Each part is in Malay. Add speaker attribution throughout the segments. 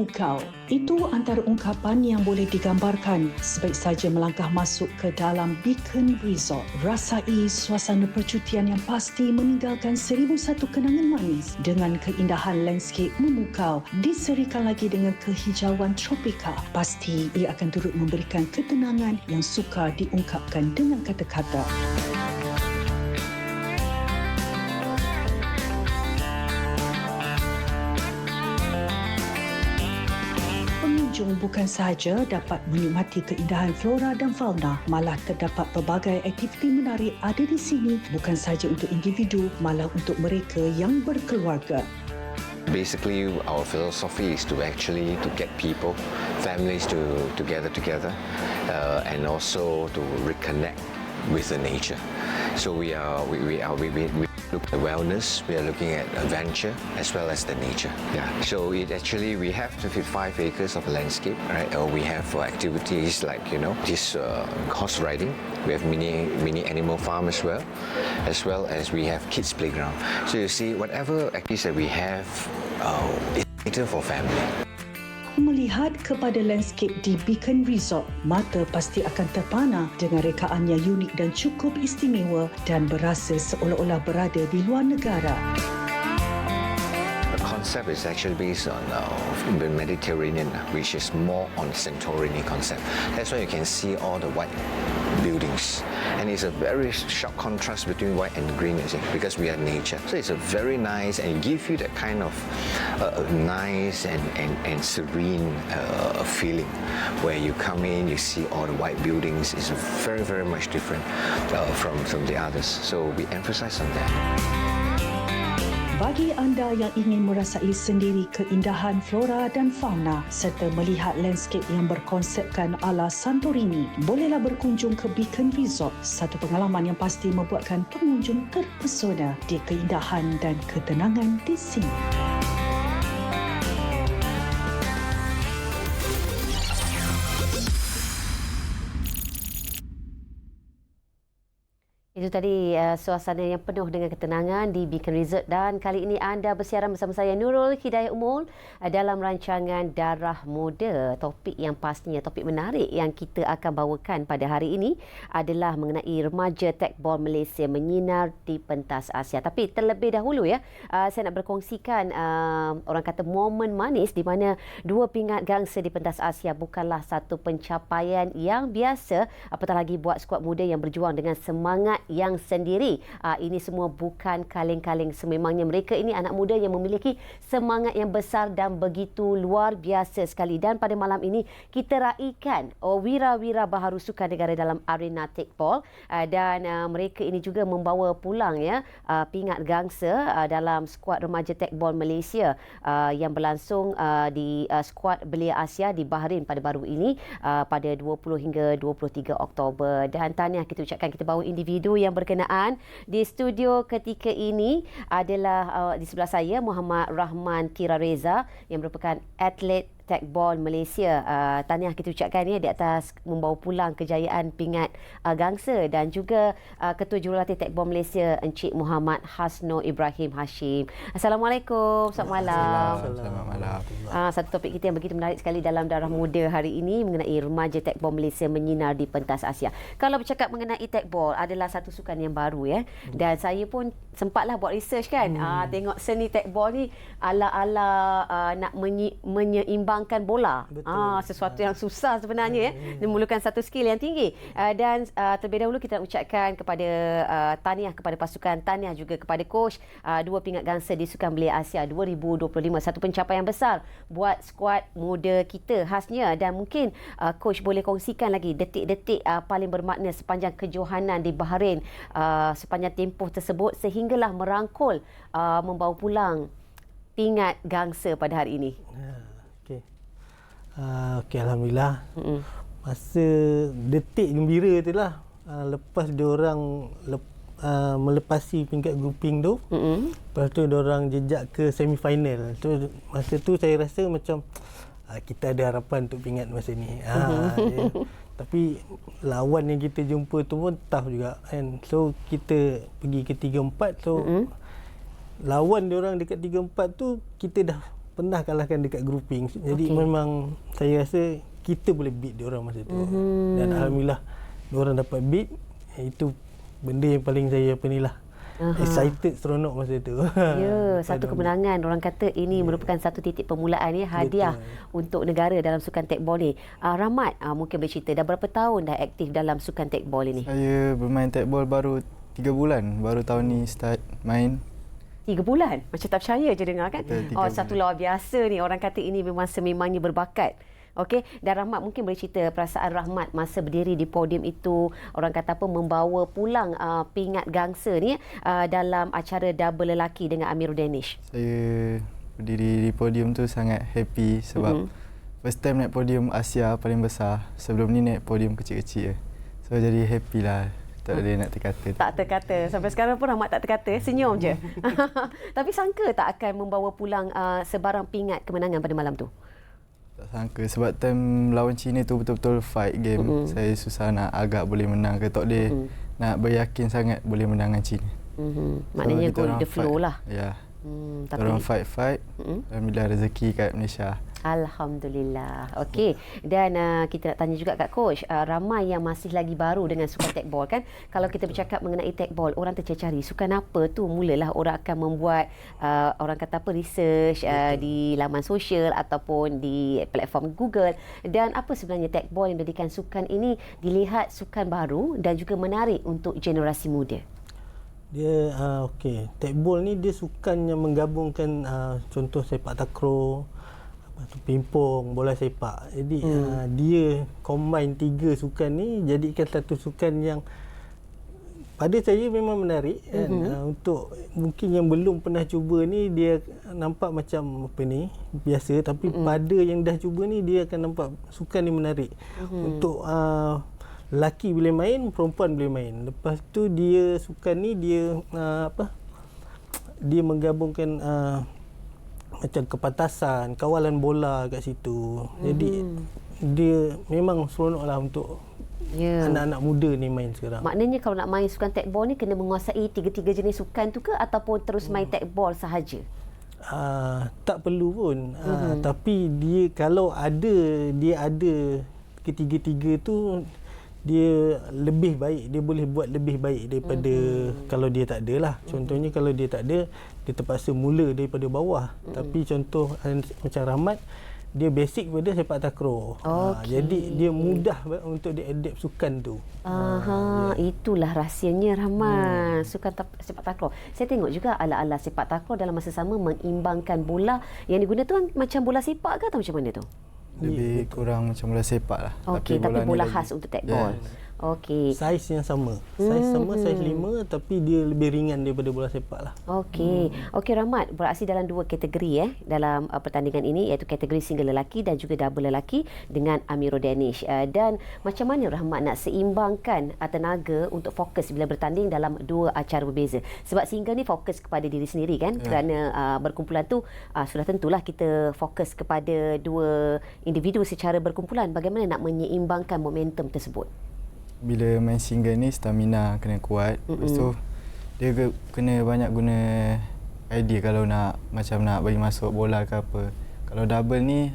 Speaker 1: memukau. Itu antara ungkapan yang boleh digambarkan sebaik saja melangkah masuk ke dalam Beacon Resort. Rasai suasana percutian yang pasti meninggalkan seribu satu kenangan manis dengan keindahan landscape memukau diserikan lagi dengan kehijauan tropika. Pasti ia akan turut memberikan ketenangan yang sukar diungkapkan dengan kata-kata. Bukan sahaja dapat menikmati keindahan flora dan fauna, malah terdapat pelbagai aktiviti menarik ada di sini bukan sahaja untuk individu, malah untuk mereka yang berkeluarga.
Speaker 2: Basically, our philosophy is to actually to get people, families to together together, uh, and also to reconnect with the nature. So we are we, we are we, we, we look at wellness. We are looking at adventure as well as the nature. Yeah. So it actually we have 55 acres of landscape, right? Or we have uh, activities like you know this uh, horse riding. We have mini mini animal farm as well, as well as we have kids playground. So you see whatever activities that we have, uh, it's for family.
Speaker 1: Melihat kepada landscape di Beacon Resort, mata pasti akan terpana dengan rekaan yang unik dan cukup istimewa dan berasa seolah-olah berada di luar negara.
Speaker 2: Concept is actually based on uh, the Mediterranean, which is more on Santorini concept. That's why you can see all the white buildings, and it's a very sharp contrast between white and green, you see, because we are nature. So it's a very nice and give you that kind of uh, nice and and, and serene uh, feeling where you come in, you see all the white buildings. It's very very much different uh, from from the others. So we emphasize on that.
Speaker 1: Bagi anda yang ingin merasai sendiri keindahan flora dan fauna serta melihat landscape yang berkonsepkan ala Santorini, bolehlah berkunjung ke Beacon Resort, satu pengalaman yang pasti membuatkan pengunjung terpesona di keindahan dan ketenangan di sini.
Speaker 3: Itu tadi uh, suasana yang penuh dengan ketenangan di Beacon Resort dan kali ini anda bersiaran bersama saya Nurul Hidayah Umul uh, dalam rancangan Darah Muda. Topik yang pastinya topik menarik yang kita akan bawakan pada hari ini adalah mengenai remaja tekbol Malaysia menyinar di pentas Asia. Tapi terlebih dahulu ya, uh, saya nak berkongsikan uh, orang kata momen manis di mana dua pingat gangsa di pentas Asia bukanlah satu pencapaian yang biasa apatah lagi buat skuad muda yang berjuang dengan semangat yang sendiri. Uh, ini semua bukan kaleng-kaleng. Sememangnya mereka ini anak muda yang memiliki semangat yang besar dan begitu luar biasa sekali. Dan pada malam ini kita raikan oh, wira-wira baharu sukan negara dalam arena tekbol uh, dan uh, mereka ini juga membawa pulang ya uh, pingat gangsa uh, dalam skuad remaja tekbol Malaysia uh, yang berlangsung uh, di uh, skuad belia Asia di Bahrain pada baru ini uh, pada 20 hingga 23 Oktober dan tahniah kita ucapkan kita bawa individu yang berkenaan di studio ketika ini adalah uh, di sebelah saya Muhammad Rahman Tira Reza yang merupakan atlet Tekbol Malaysia. Uh, tahniah kita ucapkan ya di atas membawa pulang kejayaan pingat uh, gangsa dan juga uh, Ketua Jurulatih Tekbol Malaysia Encik Muhammad Hasno Ibrahim Hashim. Assalamualaikum. Selamat malam.
Speaker 4: Selamat malam.
Speaker 3: Uh, satu topik kita yang begitu menarik sekali dalam Darah Muda hari ini mengenai remaja Tekbol Malaysia menyinar di pentas Asia. Kalau bercakap mengenai Tekbol adalah satu sukan yang baru ya. Dan saya pun sempatlah buat research kan. Hmm. Uh, tengok seni Tekbol ni ala-ala uh, nak menyi- menyeimbangkan bola. Ah sesuatu yang susah sebenarnya ya.
Speaker 4: Hmm.
Speaker 3: Memerlukan satu skill yang tinggi. Uh, dan uh, terlebih dahulu kita nak ucapkan kepada uh, tahniah kepada pasukan, tahniah juga kepada coach uh, dua pingat gangsa di Sukan Belia Asia 2025. Satu pencapaian besar buat skuad muda kita khasnya dan mungkin uh, coach boleh kongsikan lagi detik-detik uh, paling bermakna sepanjang kejohanan di Bahrain uh, sepanjang tempoh tersebut sehinggalah merangkul uh, membawa pulang pingat gangsa pada hari ini.
Speaker 4: Okey. Uh, okey alhamdulillah.
Speaker 3: Mm-mm.
Speaker 4: Masa detik gembira tu lah uh, lepas dia orang lep, uh, melepasi peringkat grouping tu.
Speaker 3: Mm-mm.
Speaker 4: Lepas tu dia orang jejak ke semi final. Tu masa tu saya rasa macam uh, kita ada harapan untuk pingat masa ni. Ha, ya. Tapi lawan yang kita jumpa tu pun tough juga kan. So kita pergi ke 3-4 so
Speaker 3: Mm-mm.
Speaker 4: lawan dia orang dekat 3-4 tu kita dah pernah kalahkan dekat grouping. Jadi
Speaker 3: Okey.
Speaker 4: memang saya rasa kita boleh beat dia orang masa tu. Mm-hmm. Dan alhamdulillah dia orang dapat beat. Itu benda yang paling saya apa ni lah.
Speaker 3: Aha.
Speaker 4: Excited seronok masa tu.
Speaker 3: Ya, satu kemenangan. Orang kata ini merupakan satu titik permulaan ya hadiah untuk negara dalam sukan tekbol ni. Uh, Rahmat, uh, mungkin boleh cerita dah berapa tahun dah aktif dalam sukan tekbol ini?
Speaker 5: Saya bermain tekbol baru 3 bulan. Baru tahun ni start main.
Speaker 3: Tiga bulan. Macam tak percaya je dengar kan?
Speaker 5: Betul,
Speaker 3: Oh, satu luar biasa ni. Orang kata ini memang sememangnya berbakat. Okey, dan Rahmat mungkin boleh cerita perasaan Rahmat masa berdiri di podium itu, orang kata apa membawa pulang uh, pingat gangsa ni uh, dalam acara double lelaki dengan Amirul Danish.
Speaker 5: Saya berdiri di podium tu sangat happy sebab
Speaker 3: Mhm.
Speaker 5: mm-hmm. first time naik podium Asia paling besar. Sebelum ni naik podium kecil-kecil je. So jadi happy lah. Tak ada nak terkata.
Speaker 3: Tak terkata. Sampai sekarang pun Rahmat tak terkata. Senyum je. Tapi sangka tak akan membawa pulang uh, sebarang pingat kemenangan pada malam tu?
Speaker 5: Tak sangka sebab time lawan Cina tu betul-betul fight game. Mm-hmm. Saya susah nak agak boleh menang ke tak boleh
Speaker 3: Mm-mm.
Speaker 5: nak beryakin sangat boleh menang dengan Cina.
Speaker 3: Mm-hmm. Maknanya
Speaker 5: kita
Speaker 3: go the flow
Speaker 5: fight.
Speaker 3: lah.
Speaker 5: Ya.
Speaker 3: Hmm,
Speaker 5: Tapi orang fight-fight.
Speaker 3: Mm-mm.
Speaker 5: Alhamdulillah rezeki kat Malaysia.
Speaker 3: Alhamdulillah. Okey. Dan uh, kita nak tanya juga kat coach, uh, ramai yang masih lagi baru dengan sukan tekbol kan. Kalau kita bercakap mengenai tekbol, orang tercari sukan apa tu mulalah orang akan membuat uh, orang kata apa research uh, di laman sosial ataupun di platform Google dan apa sebenarnya tekbol yang menjadikan sukan ini dilihat sukan baru dan juga menarik untuk generasi muda.
Speaker 4: Dia uh, okey, tekbol ni dia sukan yang menggabungkan uh, contoh sepak takraw, apa tu pimpong, bola sepak. Jadi hmm. uh, dia combine tiga sukan ni jadikan satu sukan yang pada saya memang menarik kan
Speaker 3: Mhm.
Speaker 4: uh, untuk mungkin yang belum pernah cuba ni dia nampak macam apa ni biasa tapi
Speaker 3: Mhm.
Speaker 4: pada yang dah cuba ni dia akan nampak sukan ni menarik
Speaker 3: Mhm.
Speaker 4: untuk uh, lelaki boleh main perempuan boleh main lepas tu dia sukan ni dia uh, apa dia menggabungkan uh, macam kepatasan kawalan bola kat situ jadi
Speaker 3: Mhm.
Speaker 4: dia memang seronok lah untuk
Speaker 3: Ya.
Speaker 4: anak-anak muda ni main sekarang
Speaker 3: Maknanya kalau nak main sukan tekbol ni kena menguasai tiga-tiga jenis sukan tu ke ataupun terus main tekbol sahaja?
Speaker 4: uh, tak perlu pun uh, mm-hmm. tapi dia kalau ada dia ada ketiga-tiga tu dia lebih baik dia boleh buat lebih baik daripada mm-hmm. kalau dia tak ada lah contohnya mm-hmm. kalau dia tak ada dia terpaksa mula daripada bawah mm-hmm. tapi contoh uh, macam Rahmat dia basic pada sepak takraw Ah,
Speaker 3: Okey.
Speaker 4: jadi dia mudah untuk dia adapt sukan tu
Speaker 3: Aha, itulah rahsianya Rahman. Hmm. Sukan tap, sepak takraw. Saya tengok juga ala-ala sepak takraw dalam masa sama mengimbangkan bola yang digunakan tu macam bola sepak ke atau macam mana tu?
Speaker 5: Lebih kurang macam bola sepak lah.
Speaker 3: Okey, tapi,
Speaker 5: ni
Speaker 3: bola
Speaker 5: lagi-
Speaker 3: khas untuk tekbol.
Speaker 5: Yes.
Speaker 3: Okey.
Speaker 4: saiz yang sama saiz sama saiz 5 tapi dia lebih ringan daripada bola sepak lah
Speaker 3: Okey. Okey Rahmat beraksi dalam dua kategori eh dalam uh, pertandingan ini iaitu kategori single lelaki dan juga double lelaki dengan Amiro Danish. Uh, dan macam mana Rahmat nak seimbangkan uh, tenaga untuk fokus bila bertanding dalam dua acara berbeza. Sebab single ni fokus kepada diri sendiri kan yeah. kerana uh, berkumpulan tu uh, sudah tentulah kita fokus kepada dua individu secara berkumpulan. Bagaimana nak menyeimbangkan momentum tersebut?
Speaker 5: Bila main single ni stamina kena kuat. Mm-mm. Lepas tu dia ke, kena banyak guna idea kalau nak macam nak bagi masuk bola ke apa. Kalau double ni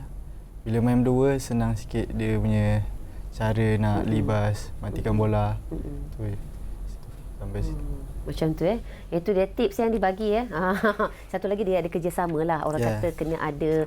Speaker 5: bila main berdua senang sikit dia punya cara nak mm libas, matikan bola.
Speaker 3: Mm-mm.
Speaker 5: Tu Sampai situ.
Speaker 3: Macam tu eh. Itu dia tips yang dibagi eh. Satu lagi dia ada kerjasama lah. Orang
Speaker 5: yeah.
Speaker 3: Kata kena ada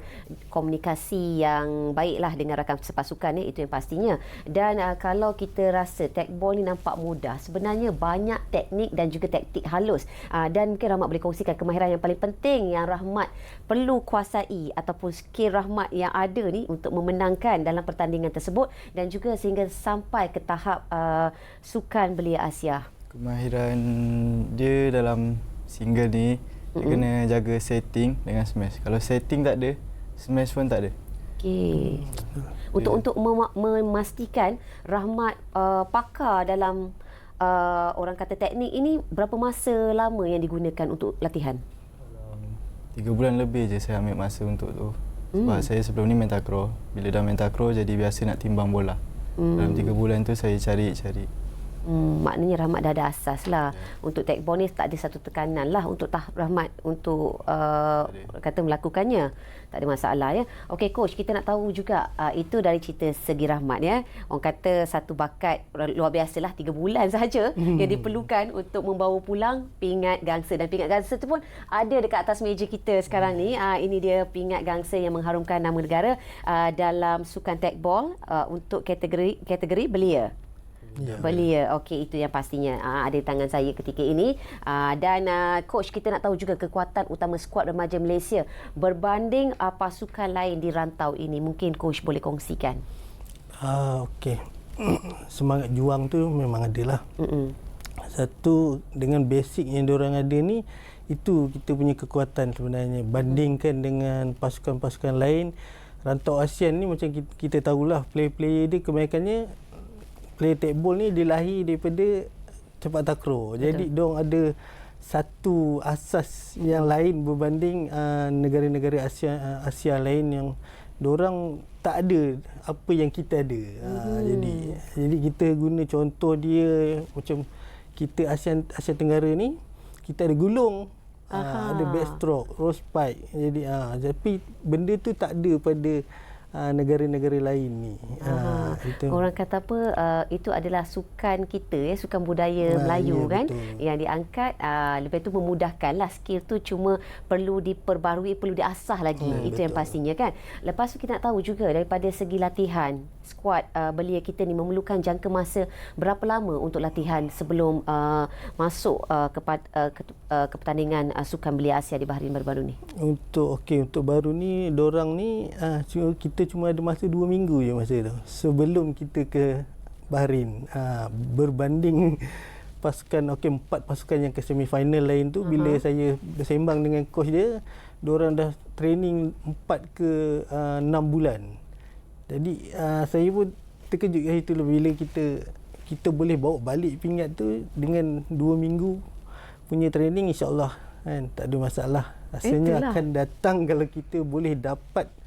Speaker 3: komunikasi yang baik lah dengan rakan sepasukan eh. Itu yang pastinya. Dan uh, kalau kita rasa tekbol ni nampak mudah. Sebenarnya banyak teknik dan juga taktik halus. Uh, dan mungkin Rahmat boleh kongsikan kemahiran yang paling penting yang Rahmat perlu kuasai ataupun skill Rahmat yang ada ni untuk memenangkan dalam pertandingan tersebut. Dan juga sehingga sampai ke tahap uh, sukan belia Asia.
Speaker 5: Kemahiran dia dalam single ni dia
Speaker 3: Mm-mm.
Speaker 5: kena jaga setting dengan smash. Kalau setting tak ada, smash pun tak ada.
Speaker 3: Okey. Untuk untuk mema- memastikan Rahmat uh, pakar dalam uh, orang kata teknik ini berapa masa lama yang digunakan untuk latihan?
Speaker 5: Tiga bulan lebih je saya ambil masa untuk tu. Sebab saya sebelum ni main takraw. Bila dah main takraw jadi biasa nak timbang bola.
Speaker 3: Hmm.
Speaker 5: Dalam tiga bulan tu saya cari-cari.
Speaker 3: Hmm, maknanya Rahmat dah ada asas lah. Yeah. Untuk tekbol ni tak ada satu tekanan lah untuk tah Rahmat untuk uh, kata melakukannya. Tak ada masalah ya. Okey coach, kita nak tahu juga uh, itu dari cerita segi Rahmat ya. Orang kata satu bakat luar biasa lah 3 bulan sahaja hmm. yang diperlukan untuk membawa pulang pingat gangsa dan pingat gangsa tu pun ada dekat atas meja kita sekarang hmm. ni. Uh, ini dia pingat gangsa yang mengharumkan nama negara uh, dalam sukan tekbol uh, untuk kategori kategori belia. Ya. Belia. Okey, itu yang pastinya uh, ada di tangan saya ketika ini. Uh, dan uh, coach kita nak tahu juga kekuatan utama skuad remaja Malaysia berbanding uh, pasukan lain di rantau ini. Mungkin coach boleh kongsikan.
Speaker 4: Ah, okey. Semangat juang tu memang ada lah. Mm-mm. Satu dengan basic yang diorang ada ni itu kita punya kekuatan sebenarnya bandingkan dengan pasukan-pasukan lain rantau ASEAN ni macam kita, kita tahulah player-player dia kebanyakannya player tekbol ni dilahir daripada cepat takraw. Jadi dia ada satu asas yang lain berbanding uh, negara-negara Asia uh, Asia lain yang orang tak ada apa yang kita ada. Uh, hmm. jadi jadi kita guna contoh dia macam kita Asia Asia Tenggara ni kita ada gulung uh, ada backstroke, rose pike. Jadi uh, tapi benda tu tak ada pada uh, negara-negara lain ni.
Speaker 3: Uh, itu. Orang kata apa uh, itu adalah sukan kita ya sukan budaya uh, Melayu ya, kan betul. yang diangkat uh, lepas itu memudahkanlah skill tu cuma perlu diperbarui perlu diasah lagi uh, itu betul. yang pastinya kan. Lepas tu kita nak tahu juga daripada segi latihan skuad uh, belia kita ni memerlukan jangka masa berapa lama untuk latihan sebelum uh, masuk uh, ke uh, ke, uh, ke pertandingan uh, sukan belia Asia di Bahrain baru-baru ni.
Speaker 4: Untuk okey untuk baru ni dorang ni uh, kita kita cuma ada masa dua minggu je masa tu sebelum kita ke Bahrain ha, berbanding pasukan okey empat pasukan yang ke semi final lain tu uh-huh. bila saya bersembang dengan coach dia orang dah training empat ke uh, enam bulan jadi uh, saya pun terkejut hari tu bila kita kita boleh bawa balik pingat tu dengan dua minggu punya training insyaallah kan tak ada masalah rasanya Itulah. akan datang kalau kita boleh dapat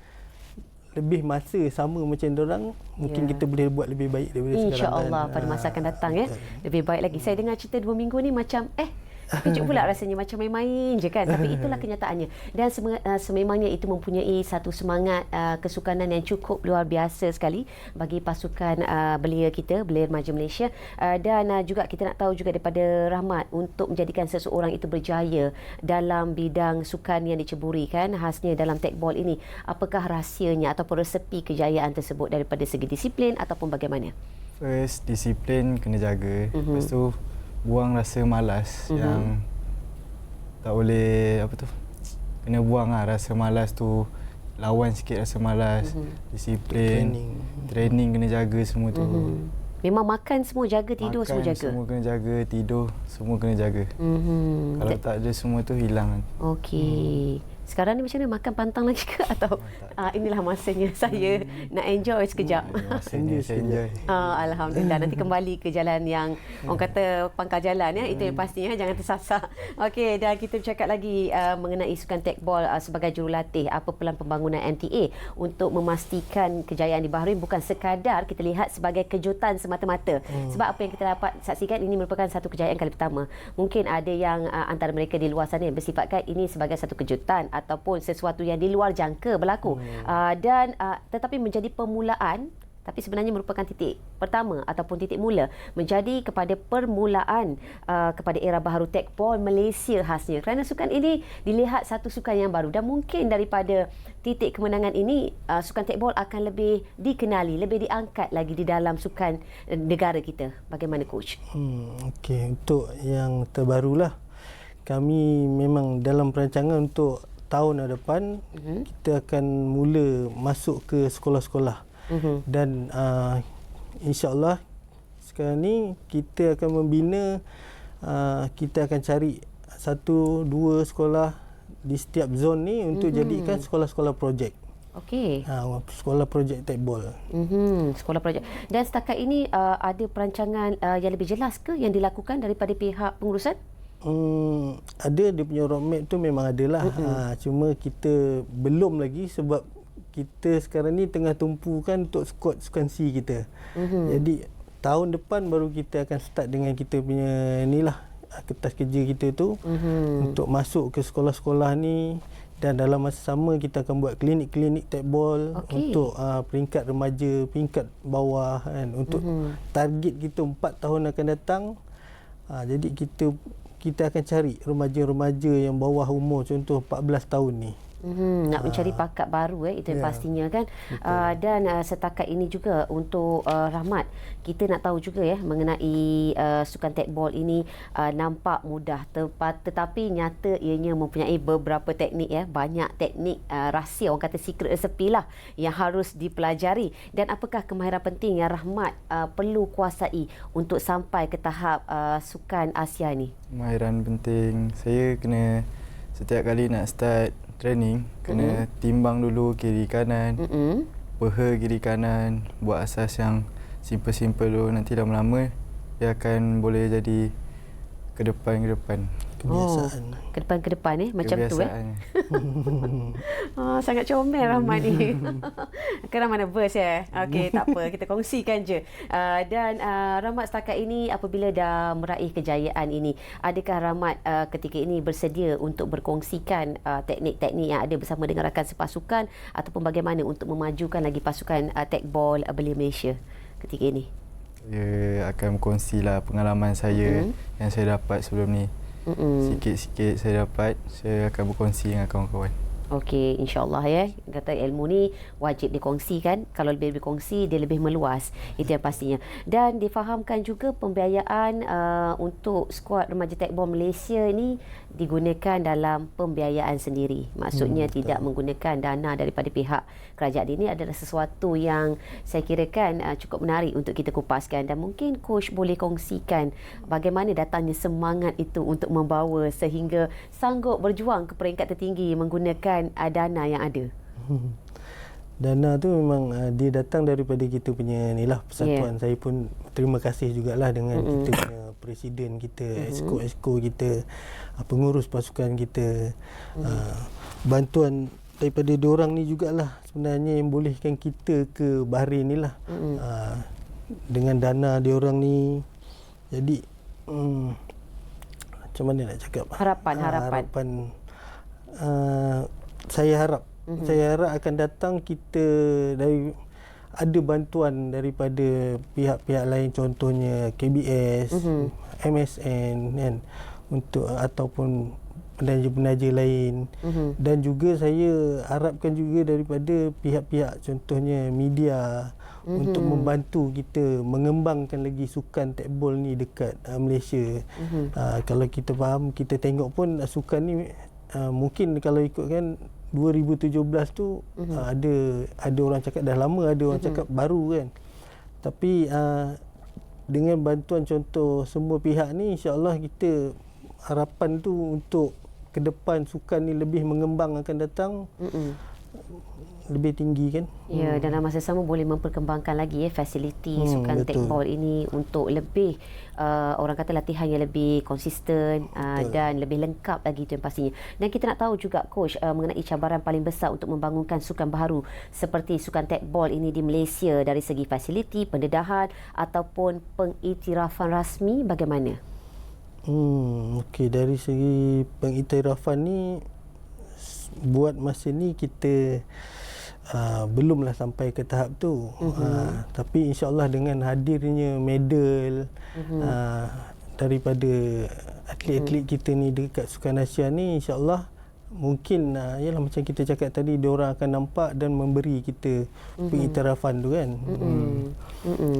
Speaker 4: lebih masa sama macam orang mungkin yeah. kita boleh buat lebih baik daripada
Speaker 3: Insya
Speaker 4: sekarang
Speaker 3: insyaallah pada masa akan datang ya. Lebih baik lagi. Saya dengar cerita dua minggu ni macam eh Kejut pula rasanya macam main-main je kan. Tapi itulah kenyataannya. Dan uh, sememangnya itu mempunyai satu semangat uh, kesukanan yang cukup luar biasa sekali bagi pasukan uh, belia kita, belia remaja Malaysia. Dan juga kita nak tahu juga daripada Rahmat untuk menjadikan seseorang itu berjaya dalam bidang sukan yang diceburi kan. Khasnya dalam tekbol ini. Apakah rahsianya ataupun resepi kejayaan tersebut daripada segi disiplin ataupun bagaimana?
Speaker 5: First, disiplin kena jaga. Uh-huh. Lepas tu, buang rasa malas mm-hmm. yang tak boleh apa tu kena buang lah rasa malas tu lawan sikit rasa malas mm-hmm. disiplin training. training kena jaga semua tu mm-hmm.
Speaker 3: Memang makan semua jaga tidur
Speaker 5: makan
Speaker 3: semua jaga.
Speaker 5: Semua kena jaga tidur semua kena jaga. Mm-hmm. Kalau tak ada semua tu hilang.
Speaker 3: Okey. Hmm. Sekarang ni macam mana makan pantang lagi ke atau uh, inilah masanya saya hmm. nak enjoy sekejap.
Speaker 5: Hmm, masanya saya enjoy.
Speaker 3: Uh, Alhamdulillah nanti kembali ke jalan yang orang kata pangkal jalan ya. Itu yang hmm. pastinya jangan tersasar. Okey dan kita bercakap lagi uh, mengenai sukan tekbol uh, sebagai jurulatih apa pelan pembangunan MTA untuk memastikan kejayaan di Bahrain bukan sekadar kita lihat sebagai kejutan semata-mata. Hmm. Sebab apa yang kita dapat saksikan ini merupakan satu kejayaan kali pertama. Mungkin ada yang uh, antara mereka di luar sana yang bersifatkan ini sebagai satu kejutan ataupun sesuatu yang di luar jangka berlaku. Hmm. uh, dan uh, tetapi menjadi permulaan tapi sebenarnya merupakan titik pertama ataupun titik mula menjadi kepada permulaan uh, kepada era baharu tekbol Malaysia khasnya. Kerana sukan ini dilihat satu sukan yang baru dan mungkin daripada titik kemenangan ini uh, sukan tekbol akan lebih dikenali lebih diangkat lagi di dalam sukan negara kita. Bagaimana coach?
Speaker 4: Hmm okey. Untuk yang terbarulah kami memang dalam perancangan untuk tahun depan uh-huh. kita akan mula masuk ke sekolah-sekolah uh-huh. dan uh, insyaallah sekarang ni kita akan membina uh, kita akan cari satu dua sekolah di setiap zon ni untuk uh-huh. jadikan sekolah-sekolah projek
Speaker 3: Okey.
Speaker 4: Ha, sekolah projek tekbol.
Speaker 3: Mhm, sekolah projek. Dan setakat ini uh, ada perancangan uh, yang lebih jelas ke yang dilakukan daripada pihak pengurusan?
Speaker 4: Hmm, ada dia punya roadmap tu memang ada lah. Mm-hmm. Ha, cuma kita belum lagi sebab kita sekarang ni tengah tumpukan untuk squad sukan C kita. Mm-hmm. Jadi tahun depan baru kita akan start dengan kita punya ni lah ah, kertas kerja kita tu
Speaker 3: Mhm.
Speaker 4: untuk masuk ke sekolah-sekolah ni dan dalam masa sama kita akan buat klinik-klinik tekbol
Speaker 3: Okey.
Speaker 4: untuk uh, peringkat remaja, peringkat bawah kan untuk
Speaker 3: Mhm.
Speaker 4: target kita 4 tahun akan datang. Uh, jadi kita kita akan cari remaja-remaja yang bawah umur contoh 14 tahun ni.
Speaker 3: Hmm, nak mencari pakat baru eh itu yang
Speaker 4: Ya,
Speaker 3: pastinya kan? Uh, dan uh, setakat ini juga untuk uh, Rahmat kita nak tahu juga ya mengenai uh, sukan tekbol ini uh, nampak mudah tepat tetapi nyata ianya mempunyai beberapa teknik ya banyak teknik uh, rahsia orang kata secret recipe lah yang harus dipelajari. Dan apakah kemahiran penting yang Rahmat uh, perlu kuasai untuk sampai ke tahap uh, sukan Asia ni
Speaker 5: Kemahiran penting. Saya kena setiap kali nak start training kena timbang dulu kiri kanan,
Speaker 3: Mm-mm.
Speaker 5: peha kiri kanan, buat asas yang simple-simple dulu nanti lama-lama dia akan boleh jadi ke depan ke depan.
Speaker 4: Kebiasaan.
Speaker 3: Oh, ke depan ke depan eh macam tu eh
Speaker 5: Kebiasaan.
Speaker 3: Ah, sangat comel Rahmat ni. Kan mana verse ya? Okey, tak apa. Kita kongsikan je. Uh, dan uh, Rahmat setakat ini apabila dah meraih kejayaan ini, adakah Rahmat uh, ketika ini bersedia untuk berkongsikan uh, teknik-teknik yang ada bersama dengan rakan sepasukan ataupun bagaimana untuk memajukan lagi pasukan uh, tekbol uh, belia Malaysia ketika ini?
Speaker 5: Saya akan berkongsilah pengalaman saya
Speaker 3: Mhm.
Speaker 5: yang saya dapat sebelum ni.
Speaker 3: Mm-mm.
Speaker 5: Sikit-sikit saya dapat, saya akan berkongsi dengan kawan-kawan.
Speaker 3: Okey, insyaAllah ya. Kata ilmu ni wajib dikongsikan. Kalau lebih dikongsi, dia lebih meluas. Itu yang pastinya. Dan difahamkan juga pembiayaan uh, untuk skuad remaja tekbol Malaysia ni digunakan dalam pembiayaan sendiri. Maksudnya hmm, tidak menggunakan dana daripada pihak kerajaan. Ini adalah sesuatu yang saya kirakan uh, cukup menarik untuk kita kupaskan. Dan mungkin coach boleh kongsikan bagaimana datangnya semangat itu untuk membawa sehingga sanggup berjuang ke peringkat tertinggi menggunakan uh, dana yang ada.
Speaker 4: Dana tu memang uh, dia datang daripada kita punya ni lah persatuan. Yeah. Saya pun terima kasih jugalah dengan mm-hmm. kita punya presiden kita, mm-hmm. esko-esko kita, uh, pengurus pasukan kita. Mm-hmm. Uh, bantuan daripada diorang ni jugalah sebenarnya yang bolehkan kita ke Bahrain ni lah. Mm-hmm. Uh, dengan dana diorang ni. Jadi um, macam mana nak cakap?
Speaker 3: Harapan,
Speaker 4: Ah,
Speaker 3: harapan.
Speaker 4: harapan uh, saya harap mm-hmm. saya harap akan datang kita dari ada bantuan daripada pihak-pihak lain contohnya KBS, mm-hmm. MSN kan untuk ataupun penaja-penaja lain mm-hmm. dan juga saya harapkan juga daripada pihak-pihak contohnya media mm-hmm. untuk membantu kita mengembangkan lagi sukan tekbol ni dekat uh, Malaysia. Mm-hmm. Uh, kalau kita faham kita tengok pun uh, sukan ni uh, mungkin kalau ikutkan 2017 tu mm-hmm. uh, ada ada orang cakap dah lama ada orang mm-hmm. cakap baru kan. Tapi uh, dengan bantuan contoh semua pihak ni insya-Allah kita harapan tu untuk ke depan sukan ni lebih mengembang akan datang
Speaker 3: Mm-mm.
Speaker 4: Lebih tinggi kan.
Speaker 3: Ya, dan dalam masa sama boleh memperkembangkan lagi ya fasiliti
Speaker 4: Hmm,
Speaker 3: sukan
Speaker 4: betul.
Speaker 3: tekbol ini untuk lebih uh, orang kata latihan yang lebih konsisten uh, dan lebih lengkap lagi itu yang pastinya. Dan kita nak tahu juga coach uh, mengenai cabaran paling besar untuk membangunkan sukan baru seperti sukan tekbol ini di Malaysia dari segi fasiliti, pendedahan ataupun pengiktirafan rasmi bagaimana?
Speaker 4: Hmm, okey dari segi pengiktirafan ni buat masa ni kita uh, belumlah sampai ke tahap tu. Uh-huh. Uh, tapi insyaallah dengan hadirnya medal uh-huh. uh, daripada atlet-atlet uh-huh. kita ni dekat Sukan Asia ni insyaallah mungkin uh, yalah macam kita cakap tadi dia orang akan nampak dan memberi kita uh-huh. pengiktirafan tu kan. Hmm.
Speaker 3: Mm-mm.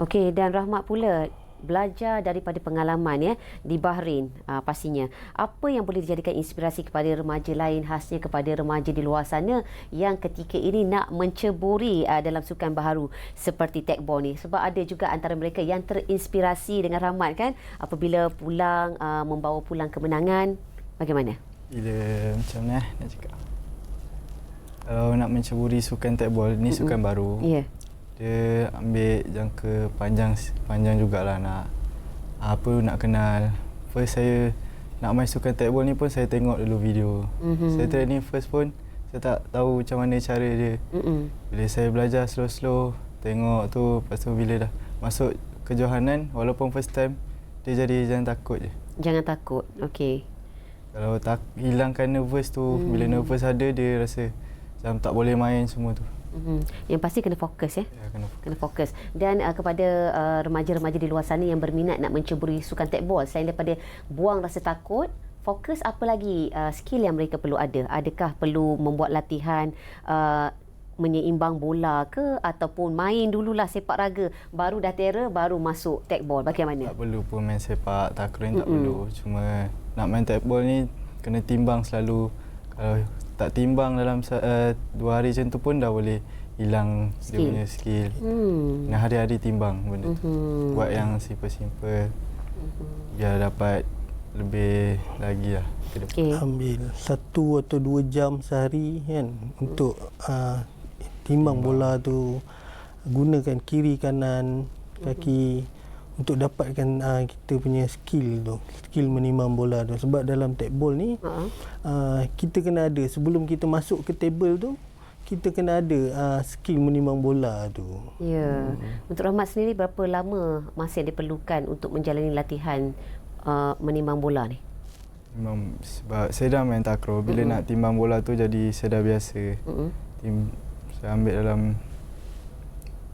Speaker 3: Okey dan Rahmat pula belajar daripada pengalaman ya di Bahrain uh, pastinya apa yang boleh dijadikan inspirasi kepada remaja lain khasnya kepada remaja di luar sana yang ketika ini nak menceburi uh, dalam sukan baharu seperti tekbol ni sebab ada juga antara mereka yang terinspirasi dengan Rahmat kan apabila pulang uh, membawa pulang kemenangan bagaimana
Speaker 5: Bila macam mana eh nak cakap. Kalau nak menceburi sukan tekbol, ni sukan baru.
Speaker 3: ya yeah.
Speaker 5: Dia ambil jangka panjang panjang jugalah nak apa nak kenal. First saya nak main sukan tekbol ni pun saya tengok dulu video.
Speaker 3: Mhm.
Speaker 5: Mm-hmm. Saya training first pun saya tak tahu macam mana cara dia.
Speaker 3: Mm-mm.
Speaker 5: Bila saya belajar slow-slow tengok tu lepas tu bila dah masuk kejohanan walaupun first time dia jadi jangan takut je.
Speaker 3: Jangan takut. Okey.
Speaker 5: Kalau tak hilangkan nervous tu, hmm. bila nervous ada dia rasa macam tak boleh main semua tu.
Speaker 3: Mm-hmm. Yang pasti kena fokus ya.
Speaker 5: Ya kena
Speaker 3: Kena fokus. Dan uh, kepada uh, remaja-remaja di luar sana yang berminat nak menceburi sukan tekbol selain daripada buang rasa takut, fokus apa lagi uh, skill yang mereka perlu ada? Adakah perlu membuat latihan uh, menyeimbang bola ke ataupun main dululah sepak raga baru dah terror baru masuk tekbol bagaimana?
Speaker 5: Tak perlu pun main sepak, takraw tak perlu. Cuma nak main tekbol ni kena timbang selalu. Kalau tak timbang dalam uh, dua hari macam tu pun dah boleh hilang skill. dia punya skill. Hmm. Kena hari-hari timbang benda tu. Hmm. Buat yang simple-simple. Hmm. Biar dapat lebih lagi lah ke depan.
Speaker 4: Okay. Ambil satu atau dua jam sehari kan hmm. untuk uh, timbang bola tu gunakan kiri kanan kaki uh-huh. Untuk dapatkan uh, kita punya skill tu skill menimbang bola tu sebab dalam table ni uh-huh. uh, kita kena ada sebelum kita masuk ke table tu kita kena ada uh, skill menimbang bola tu.
Speaker 3: Ya. Hmm. Untuk Rahmat sendiri berapa lama masa yang diperlukan untuk menjalani latihan uh, menimbang bola ni?
Speaker 5: Memang sebab saya dah main takraw bila uh-huh. nak timbang bola tu jadi saya dah biasa. Uh-huh. Tim, saya ambil dalam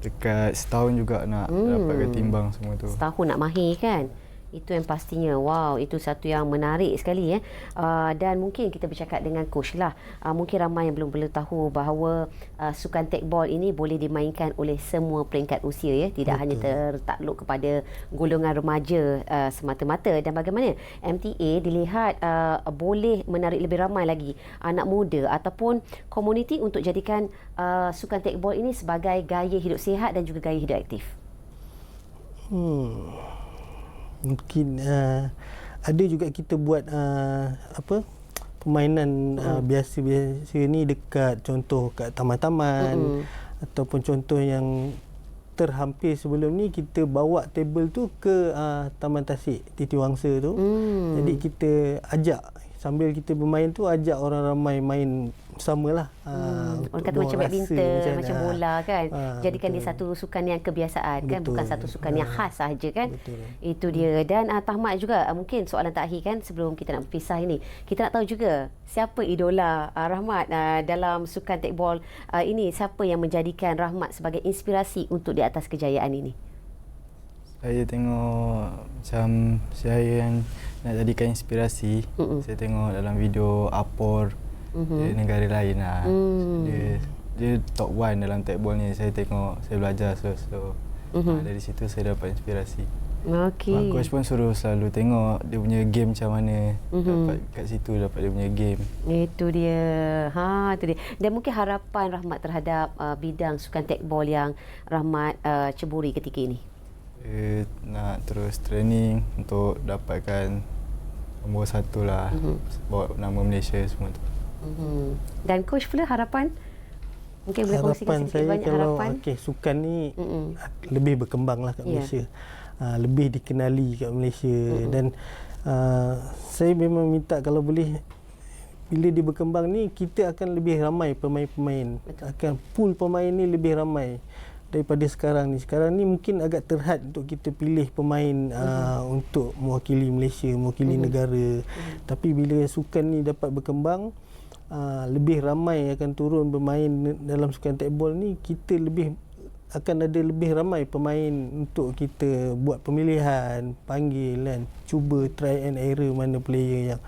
Speaker 5: dekat setahun juga nak hmm. dapatkan timbang semua tu.
Speaker 3: Setahun nak mahir kan? Itu yang pastinya. Wow, itu satu yang menarik sekali ya. Uh, dan mungkin kita bercakap dengan coach lah. Uh, mungkin ramai yang belum belum tahu bahawa uh, sukan tekbol ini boleh dimainkan oleh semua peringkat usia ya. Tidak Betul. hanya tertakluk kepada golongan remaja uh, semata-mata. Dan bagaimana MTA dilihat uh, boleh menarik lebih ramai lagi anak muda ataupun komuniti untuk jadikan uh, sukan tekbol ini sebagai gaya hidup sihat dan juga gaya hidup aktif.
Speaker 4: Hmm mungkin uh, ada juga kita buat uh, apa permainan uh, biasa-biasa ni dekat contoh kat taman-taman mm. ataupun contoh yang terhampir sebelum ni kita bawa table tu ke uh, Taman Tasik Titi Wangsa tu. Mm. Jadi kita ajak sambil kita bermain tu ajak orang ramai main samalah.
Speaker 3: Hmm. Orang kata macam badminton, macam, macam bola kan. Ha, Jadikan betul. dia satu sukan yang kebiasaan betul. kan, bukan satu sukan ha. yang khas sahaja kan. Betul. Itu dia. Dan uh, Tahmat juga uh, mungkin soalan terakhir kan sebelum kita nak berpisah ini. Kita nak tahu juga siapa idola uh, Rahmat uh, dalam sukan tekbol uh, ini, siapa yang menjadikan Rahmat sebagai inspirasi untuk di atas kejayaan ini?
Speaker 5: Saya tengok macam saya yang nak jadikan inspirasi. Mm-mm. Saya tengok dalam video Apor mm-hmm. negara lain lah. Mm. Dia, dia top one dalam tekbol ni. Saya tengok, saya belajar. So, so mm-hmm. dari situ saya dapat inspirasi.
Speaker 3: Okay.
Speaker 5: Coach pun suruh selalu tengok dia punya game macam mana. Mm-hmm. Dapat kat situ dapat dia punya game.
Speaker 3: Itu dia. Ha, itu dia. Dan mungkin harapan Rahmat terhadap uh, bidang sukan tekbol yang Rahmat uh, ceburi ketika ini.
Speaker 5: Eh, nak terus training untuk dapatkan nombor satu lah. Mm-hmm. Bawa nama Malaysia semua tu.
Speaker 3: Mm-hmm. Dan coach pula harapan? Mungkin boleh
Speaker 4: harapan saya banyak kalau harapan. Okay, sukan ni mm-hmm. lebih berkembang lah kat yeah. Malaysia. Uh, lebih dikenali kat Malaysia mm-hmm. dan uh, saya memang minta kalau boleh bila dia berkembang ni kita akan lebih ramai pemain-pemain. Betul. Akan pool pemain ni lebih ramai daripada sekarang ni. Sekarang ni mungkin agak terhad untuk kita pilih pemain uh-huh. uh, untuk mewakili Malaysia, mewakili uh-huh. negara. Uh-huh. Tapi bila sukan ni dapat berkembang, uh, lebih ramai akan turun bermain dalam sukan tekbol ni kita lebih akan ada lebih ramai pemain untuk kita buat pemilihan panggil kan cuba try and error mana player yang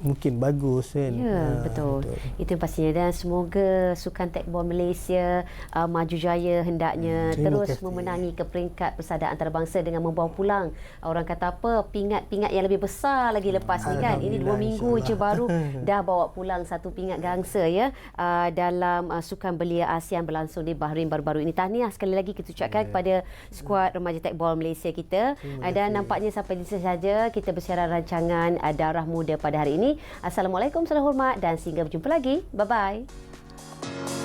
Speaker 4: mungkin bagus kan.
Speaker 3: Ya, ha, betul. betul. Itu pastinya dan semoga sukan tekbol Malaysia uh, maju jaya hendaknya hmm, terus kasih. memenangi ke peringkat persada antarabangsa dengan membawa pulang orang kata apa pingat-pingat yang lebih besar lagi lepas ni kan. Ini dua minggu je baru dah bawa pulang satu pingat gangsa ya uh, dalam uh, sukan belia ASEAN berlangsung di Bahrain baru-baru ini. Tahniah sekali lagi kita ucapkan yeah. kepada skuad remaja tekbol Malaysia kita. Uh, dan nampaknya sampai di sini saja kita bersiaran rancangan uh, Darah Muda pada hari ini Assalamualaikum, salam hormat dan sehingga berjumpa lagi. Bye-bye.